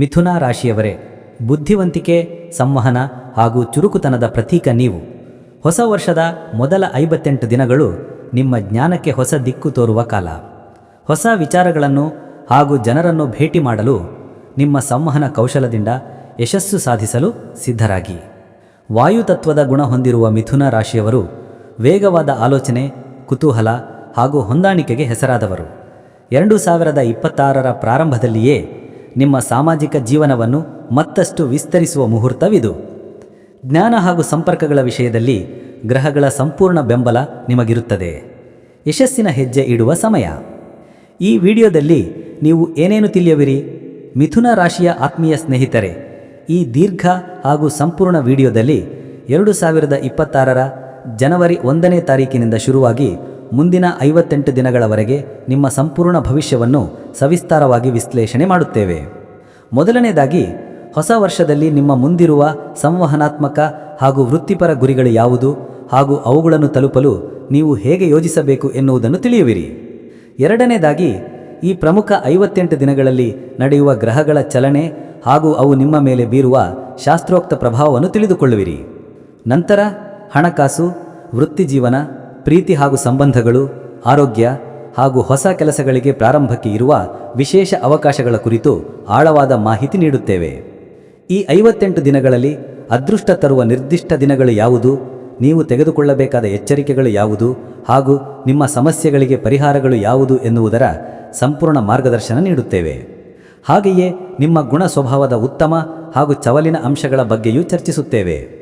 ಮಿಥುನ ರಾಶಿಯವರೇ, ಬುದ್ಧಿವಂತಿಕೆ, ಸಂವಹನ ಹಾಗೂ ಚುರುಕುತನದ ಪ್ರತೀಕ ನೀವು. ಹೊಸ ವರ್ಷದ ಮೊದಲ ಐವತ್ತೆಂಟು ದಿನಗಳು ನಿಮ್ಮ ಜ್ಞಾನಕ್ಕೆ ಹೊಸ ದಿಕ್ಕು ತೋರುವ ಕಾಲ. ಹೊಸ ವಿಚಾರಗಳನ್ನು ಹಾಗೂ ಜನರನ್ನು ಭೇಟಿ ಮಾಡಲು ನಿಮ್ಮ ಸಂವಹನ ಕೌಶಲದಿಂದ ಯಶಸ್ಸು ಸಾಧಿಸಲು ಸಿದ್ಧರಾಗಿ. ವಾಯುತತ್ವದ ಗುಣ ಹೊಂದಿರುವ ಮಿಥುನ ರಾಶಿಯವರು ವೇಗವಾದ ಆಲೋಚನೆ, ಕುತೂಹಲ ಹಾಗೂ ಹೊಂದಾಣಿಕೆಗೆ ಹೆಸರಾದವರು. ಎರಡು ಸಾವಿರದ ಇಪ್ಪತ್ತಾರರ ಪ್ರಾರಂಭದಲ್ಲಿಯೇ ನಿಮ್ಮ ಸಾಮಾಜಿಕ ಜೀವನವನ್ನು ಮತ್ತಷ್ಟು ವಿಸ್ತರಿಸುವ ಮುಹೂರ್ತವಿದು. ಜ್ಞಾನ ಹಾಗೂ ಸಂಪರ್ಕಗಳ ವಿಷಯದಲ್ಲಿ ಗ್ರಹಗಳ ಸಂಪೂರ್ಣ ಬೆಂಬಲ ನಿಮಗಿರುತ್ತದೆ. ಯಶಸ್ಸಿನ ಹೆಜ್ಜೆ ಇಡುವ ಸಮಯ. ಈ ವಿಡಿಯೋದಲ್ಲಿ ನೀವು ಏನೇನು ತಿಳಿಯುವಿರಿ? ಮಿಥುನ ರಾಶಿಯ ಆತ್ಮೀಯ ಸ್ನೇಹಿತರೆ, ಈ ದೀರ್ಘ ಹಾಗೂ ಸಂಪೂರ್ಣ ವಿಡಿಯೋದಲ್ಲಿ ಎರಡು ಸಾವಿರದ ಇಪ್ಪತ್ತಾರರ ಜನವರಿ ಒಂದನೇ ತಾರೀಕಿನಿಂದ ಶುರುವಾಗಿ ಮುಂದಿನ ಐವತ್ತೆಂಟು ದಿನಗಳವರೆಗೆ ನಿಮ್ಮ ಸಂಪೂರ್ಣ ಭವಿಷ್ಯವನ್ನು ಸವಿಸ್ತಾರವಾಗಿ ವಿಶ್ಲೇಷಣೆ ಮಾಡುತ್ತೇವೆ. ಮೊದಲನೇದಾಗಿ ಹೊಸ ವರ್ಷದಲ್ಲಿ ನಿಮ್ಮ ಮುಂದಿರುವ ಸಂವಹನಾತ್ಮಕ ಹಾಗೂ ವೃತ್ತಿಪರ ಗುರಿಗಳು ಯಾವುದು ಹಾಗೂ ಅವುಗಳನ್ನು ತಲುಪಲು ನೀವು ಹೇಗೆ ಯೋಜಿಸಬೇಕು ಎನ್ನುವುದನ್ನು ತಿಳಿಯುವಿರಿ. ಎರಡನೇದಾಗಿ ಈ ಪ್ರಮುಖ ಐವತ್ತೆಂಟು ದಿನಗಳಲ್ಲಿ ನಡೆಯುವ ಗ್ರಹಗಳ ಚಲನೆ ಹಾಗೂ ಅವು ನಿಮ್ಮ ಮೇಲೆ ಬೀರುವ ಶಾಸ್ತ್ರೋಕ್ತ ಪ್ರಭಾವವನ್ನು ತಿಳಿದುಕೊಳ್ಳುವಿರಿ. ನಂತರ, ಹಣಕಾಸು, ವೃತ್ತಿಜೀವನ ಪ್ರೀತಿ ಹಾಗೂ ಸಂಬಂಧಗಳು, ಆರೋಗ್ಯ ಹಾಗೂ ಹೊಸ ಕೆಲಸಗಳಿಗೆ ಪ್ರಾರಂಭಕ್ಕೆ ಇರುವ ವಿಶೇಷ ಅವಕಾಶಗಳ ಕುರಿತು ಆಳವಾದ ಮಾಹಿತಿ ನೀಡುತ್ತೇವೆ. ಈ ಐವತ್ತೆಂಟು ದಿನಗಳಲ್ಲಿ ಅದೃಷ್ಟ ತರುವ ನಿರ್ದಿಷ್ಟ ದಿನಗಳು ಯಾವುದು, ನೀವು ತೆಗೆದುಕೊಳ್ಳಬೇಕಾದ ಎಚ್ಚರಿಕೆಗಳು ಯಾವುದು ಹಾಗೂ ನಿಮ್ಮ ಸಮಸ್ಯೆಗಳಿಗೆ ಪರಿಹಾರಗಳು ಯಾವುದು ಎನ್ನುವುದರ ಸಂಪೂರ್ಣ ಮಾರ್ಗದರ್ಶನ ನೀಡುತ್ತೇವೆ. ಹಾಗೆಯೇ ನಿಮ್ಮ ಗುಣ ಸ್ವಭಾವದ ಉತ್ತಮ ಹಾಗೂ ಚವಲಿನ ಅಂಶಗಳ ಬಗ್ಗೆಯೂ ಚರ್ಚಿಸುತ್ತೇವೆ.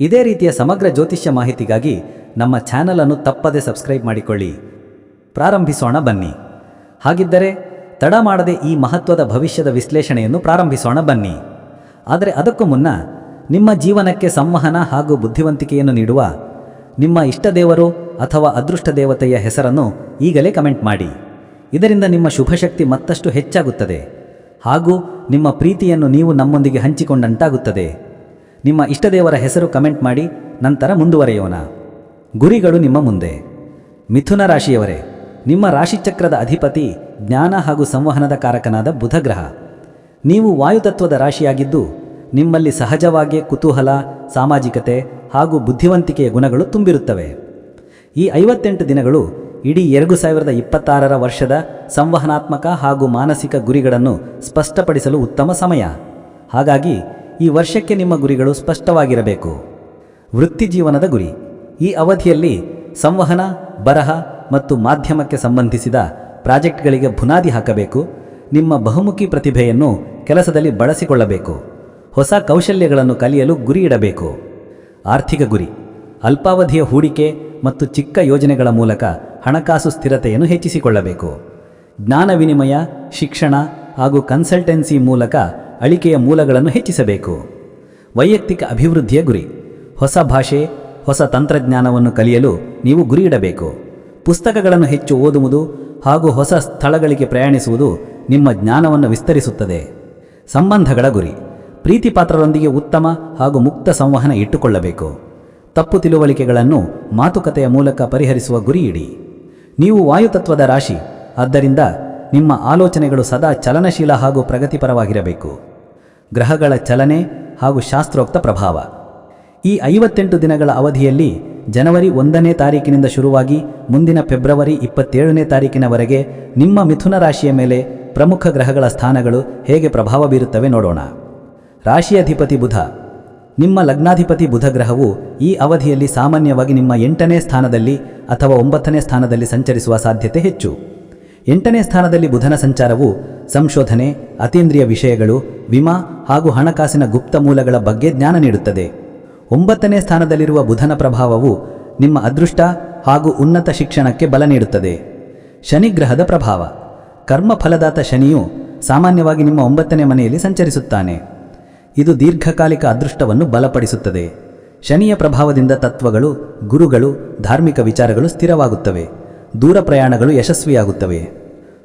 ಇದೇ ರೀತಿಯ ಸಮಗ್ರ ಜ್ಯೋತಿಷ್ಯ ಮಾಹಿತಿಗಾಗಿ ನಮ್ಮ ಚಾನಲನ್ನು ತಪ್ಪದೆ ಸಬ್ಸ್ಕ್ರೈಬ್ ಮಾಡಿಕೊಳ್ಳಿ. ಪ್ರಾರಂಭಿಸೋಣ ಬನ್ನಿ. ಹಾಗಿದ್ದರೆ, ತಡ ಮಾಡದೆ ಈ ಮಹತ್ವದ ಭವಿಷ್ಯದ ವಿಶ್ಲೇಷಣೆಯನ್ನು ಪ್ರಾರಂಭಿಸೋಣ ಬನ್ನಿ. ಆದರೆ ಅದಕ್ಕೂ ಮುನ್ನ, ನಿಮ್ಮ ಜೀವನಕ್ಕೆ ಸಂವಹನ ಹಾಗೂ ಬುದ್ಧಿವಂತಿಕೆಯನ್ನು ನೀಡುವ ನಿಮ್ಮ ಇಷ್ಟದೇವರು ಅಥವಾ ಅದೃಷ್ಟ ದೇವತೆಯ ಹೆಸರನ್ನು ಈಗಲೇ ಕಮೆಂಟ್ ಮಾಡಿ. ಇದರಿಂದ ನಿಮ್ಮ ಶುಭಶಕ್ತಿ ಮತ್ತಷ್ಟು ಹೆಚ್ಚಾಗುತ್ತದೆ. ಹಾಗೂ ನಿಮ್ಮ ಪ್ರೀತಿಯನ್ನು ನೀವು ನಮ್ಮೊಂದಿಗೆ ಹಂಚಿಕೊಂಡಂತಾಗುತ್ತದೆ. ನಿಮ್ಮ ಇಷ್ಟದೇವರ ಹೆಸರು ಕಮೆಂಟ್ ಮಾಡಿ, ನಂತರ ಮುಂದುವರೆಯೋಣ. ಗುರಿಗಳು ನಿಮ್ಮ ಮುಂದೆ. ಮಿಥುನ ರಾಶಿಯವರೇ, ನಿಮ್ಮ ರಾಶಿಚಕ್ರದ ಅಧಿಪತಿ, ಜ್ಞಾನ ಹಾಗೂ ಸಂವಹನದ ಕಾರಕನಾದ ಬುಧ ಗ್ರಹ ನೀವು ವಾಯುತತ್ವದ ರಾಶಿಯಾಗಿದ್ದು, ನಿಮ್ಮಲ್ಲಿ ಸಹಜವಾಗಿಯೇ ಕುತೂಹಲ, ಸಾಮಾಜಿಕತೆ ಹಾಗೂ ಬುದ್ಧಿವಂತಿಕೆಯ ಗುಣಗಳು ತುಂಬಿರುತ್ತವೆ. ಈ ಐವತ್ತೆಂಟು ದಿನಗಳು ಇಡೀ ಎರಡು ಸಾವಿರದ ಇಪ್ಪತ್ತಾರರ ವರ್ಷದ ಸಂವಹನಾತ್ಮಕ ಹಾಗೂ ಮಾನಸಿಕ ಗುರಿಗಳನ್ನು ಸ್ಪಷ್ಟಪಡಿಸಲು ಉತ್ತಮ ಸಮಯ. ಹಾಗಾಗಿ ಈ ವರ್ಷಕ್ಕೆ ನಿಮ್ಮ ಗುರಿಗಳು ಸ್ಪಷ್ಟವಾಗಿರಬೇಕು. ವೃತ್ತಿಜೀವನದ ಗುರಿ. ಈ ಅವಧಿಯಲ್ಲಿ ಸಂವಹನ, ಬರಹ ಮತ್ತು ಮಾಧ್ಯಮಕ್ಕೆ ಸಂಬಂಧಿಸಿದ ಪ್ರಾಜೆಕ್ಟ್ಗಳಿಗೆ ಬುನಾದಿ ಹಾಕಬೇಕು. ನಿಮ್ಮ ಬಹುಮುಖಿ ಪ್ರತಿಭೆಯನ್ನು ಕೆಲಸದಲ್ಲಿ ಬಳಸಿಕೊಳ್ಳಬೇಕು. ಹೊಸ ಕೌಶಲ್ಯಗಳನ್ನು ಕಲಿಯಲು ಗುರಿ ಇಡಬೇಕು. ಆರ್ಥಿಕ ಗುರಿ, ಅಲ್ಪಾವಧಿಯ ಹೂಡಿಕೆ ಮತ್ತು ಚಿಕ್ಕ ಯೋಜನೆಗಳ ಮೂಲಕ ಹಣಕಾಸು ಸ್ಥಿರತೆಯನ್ನು ಹೆಚ್ಚಿಸಿಕೊಳ್ಳಬೇಕು. ಜ್ಞಾನ ವಿನಿಮಯ, ಶಿಕ್ಷಣ ಹಾಗೂ ಕನ್ಸಲ್ಟೆನ್ಸಿ ಮೂಲಕ ಅಳಿಕೆಯ ಮೂಲಗಳನ್ನು ಹೆಚ್ಚಿಸಬೇಕು. ವೈಯಕ್ತಿಕ ಅಭಿವೃದ್ಧಿಯ ಗುರಿ, ಹೊಸ ಭಾಷೆ ಹೊಸ ತಂತ್ರಜ್ಞಾನವನ್ನು ಕಲಿಯಲು ನೀವು ಗುರಿಯಿಡಬೇಕು. ಪುಸ್ತಕಗಳನ್ನು ಹೆಚ್ಚು ಓದುವುದು ಹಾಗೂ ಹೊಸ ಸ್ಥಳಗಳಿಗೆ ಪ್ರಯಾಣಿಸುವುದು ನಿಮ್ಮ ಜ್ಞಾನವನ್ನು ವಿಸ್ತರಿಸುತ್ತದೆ. ಸಂಬಂಧಗಳ ಗುರಿ. ಪ್ರೀತಿಪಾತ್ರರೊಂದಿಗೆ ಉತ್ತಮ ಹಾಗೂ ಮುಕ್ತ ಸಂವಹನ ಇಟ್ಟುಕೊಳ್ಳಬೇಕು. ತಪ್ಪು ತಿಳುವಳಿಕೆಗಳನ್ನು ಮಾತುಕತೆಯ ಮೂಲಕ ಪರಿಹರಿಸುವ ಗುರಿ ಇಡಿ. ನೀವು ವಾಯುತತ್ವದ ರಾಶಿ, ಆದ್ದರಿಂದ ನಿಮ್ಮ ಆಲೋಚನೆಗಳು ಸದಾ ಚಲನಶೀಲ ಹಾಗೂ ಪ್ರಗತಿಪರವಾಗಿರಬೇಕು. ಗ್ರಹಗಳ ಚಲನೆ ಹಾಗೂ ಶಾಸ್ತ್ರೋಕ್ತ ಪ್ರಭಾವ. ಈ ಐವತ್ತೆಂಟು ದಿನಗಳ ಅವಧಿಯಲ್ಲಿ ಜನವರಿ ಒಂದನೇ ತಾರೀಕಿನಿಂದ ಶುರುವಾಗಿ ಮುಂದಿನ ಫೆಬ್ರವರಿ ಇಪ್ಪತ್ತೇಳನೇ ತಾರೀಕಿನವರೆಗೆ ನಿಮ್ಮ ಮಿಥುನ ರಾಶಿಯ ಮೇಲೆ ಪ್ರಮುಖ ಗ್ರಹಗಳ ಸ್ಥಾನಗಳು ಹೇಗೆ ಪ್ರಭಾವ ಬೀರುತ್ತವೆ ನೋಡೋಣ. ರಾಶಿಯಧಿಪತಿ ಬುಧ. ನಿಮ್ಮ ಲಗ್ನಾಧಿಪತಿ ಬುಧ ಗ್ರಹವು ಈ ಅವಧಿಯಲ್ಲಿ ಸಾಮಾನ್ಯವಾಗಿ ನಿಮ್ಮ ಎಂಟನೇ ಸ್ಥಾನದಲ್ಲಿ ಅಥವಾ ಒಂಬತ್ತನೇ ಸ್ಥಾನದಲ್ಲಿ ಸಂಚರಿಸುವ ಸಾಧ್ಯತೆ ಹೆಚ್ಚು. ಎಂಟನೇ ಸ್ಥಾನದಲ್ಲಿ ಬುಧನ ಸಂಚಾರವು ಸಂಶೋಧನೆ, ಅತೀಂದ್ರಿಯ ವಿಷಯಗಳು, ವಿಮಾ ಹಾಗೂ ಹಣಕಾಸಿನ ಗುಪ್ತ ಮೂಲಗಳ ಬಗ್ಗೆ ಜ್ಞಾನ ನೀಡುತ್ತದೆ. ಒಂಬತ್ತನೇ ಸ್ಥಾನದಲ್ಲಿರುವ ಬುಧನ ಪ್ರಭಾವವು ನಿಮ್ಮ ಅದೃಷ್ಟ ಹಾಗೂ ಉನ್ನತ ಶಿಕ್ಷಣಕ್ಕೆ ಬಲ ನೀಡುತ್ತದೆ. ಶನಿಗ್ರಹದ ಪ್ರಭಾವ. ಕರ್ಮಫಲದಾತ ಶನಿಯು ಸಾಮಾನ್ಯವಾಗಿ ನಿಮ್ಮ ಒಂಬತ್ತನೇ ಮನೆಯಲ್ಲಿ ಸಂಚರಿಸುತ್ತಾನೆ. ಇದು ದೀರ್ಘಕಾಲಿಕ ಅದೃಷ್ಟವನ್ನು ಬಲಪಡಿಸುತ್ತದೆ. ಶನಿಯ ಪ್ರಭಾವದಿಂದ ತತ್ವಗಳು, ಗುರುಗಳು, ಧಾರ್ಮಿಕ ವಿಚಾರಗಳು ಸ್ಥಿರವಾಗುತ್ತವೆ. ದೂರ ಪ್ರಯಾಣಗಳು ಯಶಸ್ವಿಯಾಗುತ್ತವೆ.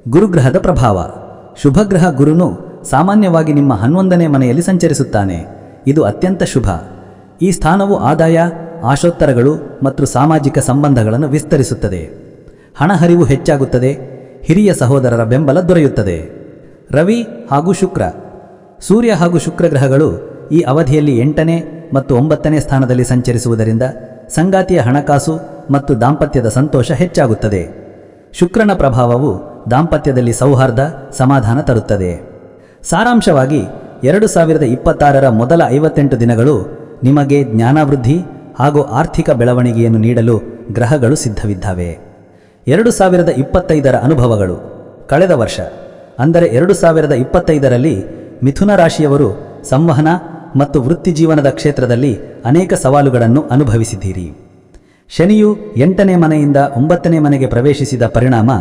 ಗುರುಗ್ರಹದ ಪ್ರಭಾವ. ಶುಭಗ್ರಹ ಗುರುನು ಸಾಮಾನ್ಯವಾಗಿ ನಿಮ್ಮ ಹನ್ನೊಂದನೇ ಮನೆಯಲ್ಲಿ ಸಂಚರಿಸುತ್ತಾನೆ. ಇದು ಅತ್ಯಂತ ಶುಭ. ಈ ಸ್ಥಾನವು ಆದಾಯ, ಆಶೋತ್ತರಗಳು ಮತ್ತು ಸಾಮಾಜಿಕ ಸಂಬಂಧಗಳನ್ನು ವಿಸ್ತರಿಸುತ್ತದೆ. ಹಣಹರಿವು ಹೆಚ್ಚಾಗುತ್ತದೆ, ಹಿರಿಯ ಸಹೋದರರ ಬೆಂಬಲ ದೊರೆಯುತ್ತದೆ. ರವಿ ಹಾಗೂ ಶುಕ್ರ. ಸೂರ್ಯ ಹಾಗೂ ಶುಕ್ರ ಗ್ರಹಗಳು ಈ ಅವಧಿಯಲ್ಲಿ ಎಂಟನೇ ಮತ್ತು ಒಂಬತ್ತನೇ ಸ್ಥಾನದಲ್ಲಿ ಸಂಚರಿಸುವುದರಿಂದ ಸಂಗಾತಿಯ ಹಣಕಾಸು ಮತ್ತು ದಾಂಪತ್ಯದ ಸಂತೋಷ ಹೆಚ್ಚಾಗುತ್ತದೆ. ಶುಕ್ರನ ಪ್ರಭಾವವು ದಾಂಪತ್ಯದಲ್ಲಿ ಸೌಹಾರ್ದ, ಸಮಾಧಾನ ತರುತ್ತದೆ. ಸಾರಾಂಶವಾಗಿ, ಎರಡು ಸಾವಿರದ ಇಪ್ಪತ್ತಾರರ ಮೊದಲ ಐವತ್ತೆಂಟು ದಿನಗಳು ನಿಮಗೆ ಜ್ಞಾನವೃದ್ಧಿ ಹಾಗೂ ಆರ್ಥಿಕ ಬೆಳವಣಿಗೆಯನ್ನು ನೀಡಲು ಗ್ರಹಗಳು ಸಿದ್ಧವಿದ್ದಾವೆ. ಎರಡು ಸಾವಿರದ ಇಪ್ಪತ್ತೈದರ ಅನುಭವಗಳು. ಕಳೆದ ವರ್ಷ, ಅಂದರೆ ಎರಡು ಸಾವಿರದ ಇಪ್ಪತ್ತೈದರಲ್ಲಿ ಮಿಥುನ ರಾಶಿಯವರು ಸಂವಹನ ಮತ್ತು ವೃತ್ತಿಜೀವನದ ಕ್ಷೇತ್ರದಲ್ಲಿ ಅನೇಕ ಸವಾಲುಗಳನ್ನು ಅನುಭವಿಸಿದ್ದೀರಿ. ಶನಿಯು ಎಂಟನೇ ಮನೆಯಿಂದ ಒಂಬತ್ತನೇ ಮನೆಗೆ ಪ್ರವೇಶಿಸಿದ ಪರಿಣಾಮ,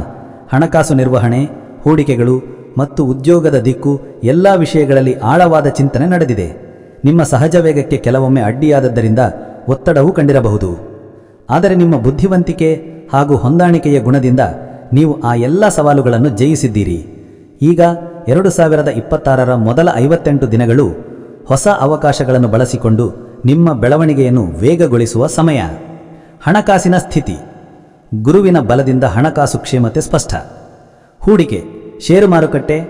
ಹಣಕಾಸು ನಿರ್ವಹಣೆ, ಹೂಡಿಕೆಗಳು ಮತ್ತು ಉದ್ಯೋಗದ ದಿಕ್ಕು ಎಲ್ಲ ವಿಷಯಗಳಲ್ಲಿ ಆಳವಾದ ಚಿಂತನೆ ನಡೆದಿದೆ. ನಿಮ್ಮ ಸಹಜ ವೇಗಕ್ಕೆ ಕೆಲವೊಮ್ಮೆ ಅಡ್ಡಿಯಾದದ್ದರಿಂದ ಒತ್ತಡವೂ ಕಂಡಿರಬಹುದು. ಆದರೆ ನಿಮ್ಮ ಬುದ್ಧಿವಂತಿಕೆ ಹಾಗೂ ಹೊಂದಾಣಿಕೆಯ ಗುಣದಿಂದ ನೀವು ಆ ಎಲ್ಲ ಸವಾಲುಗಳನ್ನು ಜಯಿಸಿದ್ದೀರಿ. ಈಗ ಎರಡು ಸಾವಿರದ ಇಪ್ಪತ್ತಾರರ ಮೊದಲ ಐವತ್ತೆಂಟು ದಿನಗಳು ಹೊಸ ಅವಕಾಶಗಳನ್ನು ಬಳಸಿಕೊಂಡು ನಿಮ್ಮ ಬೆಳವಣಿಗೆಯನ್ನು ವೇಗಗೊಳಿಸುವ ಸಮಯ. ಹಣಕಾಸಿನ ಸ್ಥಿತಿ. ಗುರುವಿನ ಬಲದಿಂದ ಹಣಕಾಸು ಕ್ಷೇಮತೆ ಸ್ಪಷ್ಟ. ಹೂಡಿಕೆ, ಷೇರು ಮಾರುಕಟ್ಟೆ,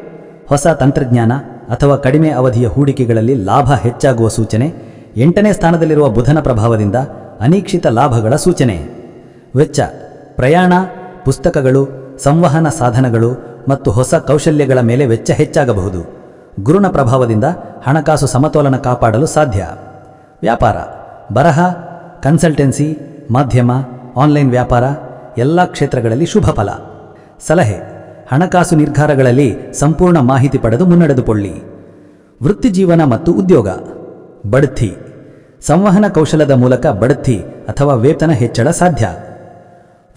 ಹೊಸ ತಂತ್ರಜ್ಞಾನ ಅಥವಾ ಕಡಿಮೆ ಅವಧಿಯ ಹೂಡಿಕೆಗಳಲ್ಲಿ ಲಾಭ ಹೆಚ್ಚಾಗುವ ಸೂಚನೆ, ಎಂಟನೇ ಸ್ಥಾನದಲ್ಲಿರುವ ಬುಧನ ಪ್ರಭಾವದಿಂದ ಅನೀಕ್ಷಿತ ಲಾಭಗಳ ಸೂಚನೆ. ವೆಚ್ಚ, ಪ್ರಯಾಣ, ಪುಸ್ತಕಗಳು, ಸಂವಹನ ಸಾಧನಗಳು ಮತ್ತು ಹೊಸ ಕೌಶಲ್ಯಗಳ ಮೇಲೆ ವೆಚ್ಚ ಹೆಚ್ಚಾಗಬಹುದು. ಗುರುನ ಪ್ರಭಾವದಿಂದ ಹಣಕಾಸು ಸಮತೋಲನ ಕಾಪಾಡಲು ಸಾಧ್ಯ. ವ್ಯಾಪಾರ, ಬರಹ, ಕನ್ಸಲ್ಟೆನ್ಸಿ, ಮಾಧ್ಯಮ, ಆನ್ಲೈನ್ ವ್ಯಾಪಾರ, ಎಲ್ಲ ಕ್ಷೇತ್ರಗಳಲ್ಲಿ ಶುಭ ಫಲ. ಸಲಹೆ ಹಣಕಾಸು ನಿರ್ಧಾರಗಳಲ್ಲಿ ಸಂಪೂರ್ಣ ಮಾಹಿತಿ ಪಡೆದು ಮುನ್ನಡೆದುಕೊಳ್ಳಿ. ವೃತ್ತಿಜೀವನ ಮತ್ತು ಉದ್ಯೋಗ. ಬಡ್ತಿ. ಸಂವಹನ ಕೌಶಲದ ಮೂಲಕ ಬಡ್ತಿ ಅಥವಾ ವೇತನ ಹೆಚ್ಚಳ ಸಾಧ್ಯ.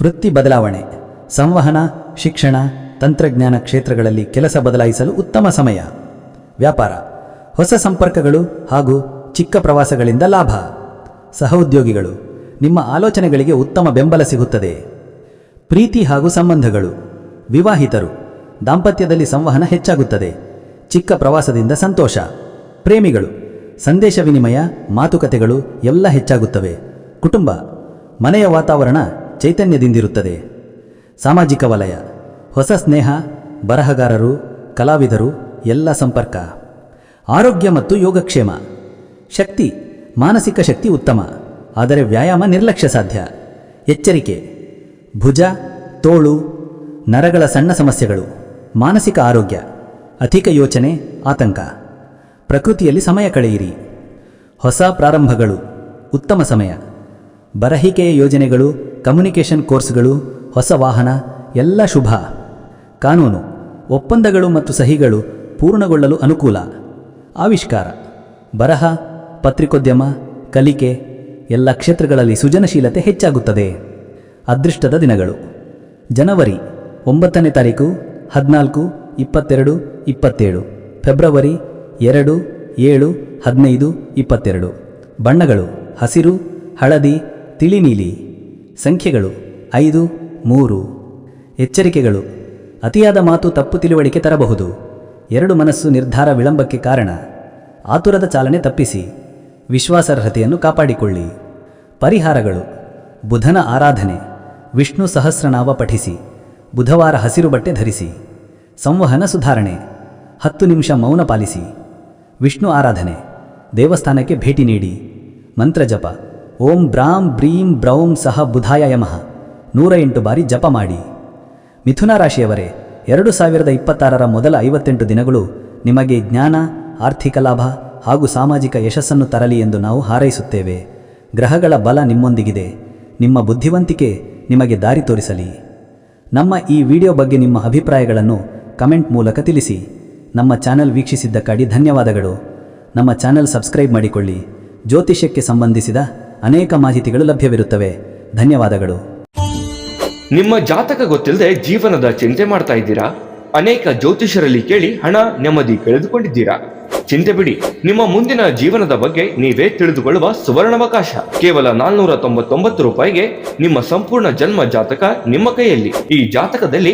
ವೃತ್ತಿ ಬದಲಾವಣೆ. ಸಂವಹನ, ಶಿಕ್ಷಣ, ತಂತ್ರಜ್ಞಾನ ಕ್ಷೇತ್ರಗಳಲ್ಲಿ ಕೆಲಸ ಬದಲಾಯಿಸಲು ಉತ್ತಮ ಸಮಯ. ವ್ಯಾಪಾರ. ಹೊಸ ಸಂಪರ್ಕಗಳು ಹಾಗೂ ಚಿಕ್ಕ ಪ್ರವಾಸಗಳಿಂದ ಲಾಭ. ಸಹೋದ್ಯೋಗಿಗಳು. ನಿಮ್ಮ ಆಲೋಚನೆಗಳಿಗೆ ಉತ್ತಮ ಬೆಂಬಲ ಸಿಗುತ್ತದೆ. ಪ್ರೀತಿ ಹಾಗೂ ಸಂಬಂಧಗಳು. ವಿವಾಹಿತರು. ದಾಂಪತ್ಯದಲ್ಲಿ ಸಂವಹನ ಹೆಚ್ಚಾಗುತ್ತದೆ. ಚಿಕ್ಕ ಪ್ರವಾಸದಿಂದ ಸಂತೋಷ. ಪ್ರೇಮಿಗಳು. ಸಂದೇಶ ವಿನಿಮಯ, ಮಾತುಕತೆಗಳು ಎಲ್ಲ ಹೆಚ್ಚಾಗುತ್ತವೆ. ಕುಟುಂಬ. ಮನೆಯ ವಾತಾವರಣ ಚೈತನ್ಯದಿಂದಿರುತ್ತದೆ. ಸಾಮಾಜಿಕ ವಲಯ. ಹೊಸ ಸ್ನೇಹ, ಬರಹಗಾರರು, ಕಲಾವಿದರು, ಎಲ್ಲ ಸಂಪರ್ಕ. ಆರೋಗ್ಯ ಮತ್ತು ಯೋಗಕ್ಷೇಮ. ಶಕ್ತಿ. ಮಾನಸಿಕ ಶಕ್ತಿ ಉತ್ತಮ. ಆದರೆ ವ್ಯಾಯಾಮ ನಿರ್ಲಕ್ಷ್ಯ ಸಾಧ್ಯ. ಎಚ್ಚರಿಕೆ. ಭುಜ, ತೋಳು ನರಗಳ ಸಣ್ಣ ಸಮಸ್ಯೆಗಳು, ಮಾನಸಿಕ ಆರೋಗ್ಯ, ಅಧಿಕ ಯೋಚನೆ, ಆತಂಕ. ಪ್ರಕೃತಿಯಲ್ಲಿ ಸಮಯ ಕಳೆಯಿರಿ. ಹೊಸ ಪ್ರಾರಂಭಗಳು, ಉತ್ತಮ ಸಮಯ. ಬರಹಿಕೆಯ ಯೋಜನೆಗಳು, ಕಮ್ಯುನಿಕೇಷನ್ ಕೋರ್ಸ್ಗಳು, ಹೊಸ ವಾಹನ, ಎಲ್ಲ ಶುಭ. ಕಾನೂನು, ಒಪ್ಪಂದಗಳು ಮತ್ತು ಸಹಿಗಳು ಪೂರ್ಣಗೊಳ್ಳಲು ಅನುಕೂಲ. ಆವಿಷ್ಕಾರ, ಬರಹ, ಪತ್ರಿಕೋದ್ಯಮ, ಕಲಿಕೆ, ಎಲ್ಲ ಕ್ಷೇತ್ರಗಳಲ್ಲಿ ಸೃಜನಶೀಲತೆ ಹೆಚ್ಚಾಗುತ್ತದೆ. ಅದೃಷ್ಟದ ದಿನಗಳು. ಜನವರಿ ಒಂಬತ್ತನೇ ತಾರೀಕು, ಹದಿನಾಲ್ಕು, ಇಪ್ಪತ್ತೆರಡು, ಇಪ್ಪತ್ತೇಳು. ಫೆಬ್ರವರಿ ಎರಡು, ಏಳು, ಹದಿನೈದು, ಇಪ್ಪತ್ತೆರಡು. ಬಣ್ಣಗಳು, ಹಸಿರು, ಹಳದಿ ತಿಳಿ ನೀಲಿ ಸಂಖ್ಯೆಗಳು, ಐದು, ಮೂರು. ಎಚ್ಚರಿಕೆಗಳು, ಅತಿಯಾದ ಮಾತು ತಪ್ಪು ತಿಳುವಳಿಕೆ ತರಬಹುದು. ಎರಡು ಮನಸ್ಸು ನಿರ್ಧಾರ ವಿಳಂಬಕ್ಕೆ ಕಾರಣ. ಆತುರದ ಚಾಲನೆ ತಪ್ಪಿಸಿ. ವಿಶ್ವಾಸಾರ್ಹತೆಯನ್ನು ಕಾಪಾಡಿಕೊಳ್ಳಿ. ಪರಿಹಾರಗಳು, ಬುಧನ ಆರಾಧನೆ, ವಿಷ್ಣು ಸಹಸ್ರನಾಮ ಪಠಿಸಿ. ಬುಧವಾರ ಹಸಿರು ಬಟ್ಟೆ ಧರಿಸಿ. ಸಂವಹನ ಸುಧಾರಣೆ. ಹತ್ತು ನಿಮಿಷ ಮೌನ ಪಾಲಿಸಿ. ವಿಷ್ಣು ಆರಾಧನೆ. ದೇವಸ್ಥಾನಕ್ಕೆ ಭೇಟಿ ನೀಡಿ. ಮಂತ್ರ ಜಪ. ಓಂ ಬ್ರಾಂ ಬ್ರೀಂ ಬ್ರೌಂ ಸಹ ಬುಧಾಯ ಯಮಃ. ನೂರ ಎಂಟು ಬಾರಿ ಜಪ ಮಾಡಿ. ಮಿಥುನ ರಾಶಿಯವರೇ, ಎರಡು ಸಾವಿರದ ಇಪ್ಪತ್ತಾರರ ಮೊದಲ ಐವತ್ತೆಂಟು ದಿನಗಳು ನಿಮಗೆ ಜ್ಞಾನ, ಆರ್ಥಿಕ ಲಾಭ ಹಾಗೂ ಸಾಮಾಜಿಕ ಯಶಸ್ಸನ್ನು ತರಲಿ ಎಂದು ನಾವು ಹಾರೈಸುತ್ತೇವೆ. ಗ್ರಹಗಳ ಬಲ ನಿಮ್ಮೊಂದಿಗಿದೆ. ನಿಮ್ಮ ಬುದ್ಧಿವಂತಿಕೆ ನಿಮಗೆ ದಾರಿ ತೋರಿಸಲಿ. ನಮ್ಮ ಈ ವಿಡಿಯೋ ಬಗ್ಗೆ ನಿಮ್ಮ ಅಭಿಪ್ರಾಯಗಳನ್ನು ಕಮೆಂಟ್ ಮೂಲಕ ತಿಳಿಸಿ. ನಮ್ಮ ಚಾನೆಲ್ ವೀಕ್ಷಿಸಿದ್ದಕ್ಕಾಗಿ ಧನ್ಯವಾದಗಳು. ನಮ್ಮ ಚಾನೆಲ್ ಸಬ್ಸ್ಕ್ರೈಬ್ ಮಾಡಿಕೊಳ್ಳಿ. ಜ್ಯೋತಿಷ್ಯಕ್ಕೆ ಸಂಬಂಧಿಸಿದ ಅನೇಕ ಮಾಹಿತಿಗಳು ಲಭ್ಯವಿರುತ್ತವೆ. ಧನ್ಯವಾದಗಳು. ನಿಮ್ಮ ಜಾತಕ ಗೊತ್ತಿಲ್ಲದೆ ಜೀವನದ ಚಿಂತೆ ಮಾಡ್ತಾ ಇದ್ದೀರಾ? ಅನೇಕ ಜ್ಯೋತಿಷರಲ್ಲಿ ಕೇಳಿ ಹಣ ನೆಮ್ಮದಿ ಕಳೆದುಕೊಂಡಿದ್ದೀರಾ? ಚಿಂತೆ ಬಿಡಿ. ನಿಮ್ಮ ಮುಂದಿನ ಜೀವನದ ಬಗ್ಗೆ ನೀವೇ ತಿಳಿದುಕೊಳ್ಳುವ ಸುವರ್ಣಾವಕಾಶ. ಕೇವಲ ನಾಲ್ನೂರ ತೊಂಬತ್ತೊಂಬತ್ತು ರೂಪಾಯಿಗೆ ನಿಮ್ಮ ಸಂಪೂರ್ಣ ಜನ್ಮ ಜಾತಕ ನಿಮ್ಮ ಕೈಯಲ್ಲಿ. ಈ ಜಾತಕದಲ್ಲಿ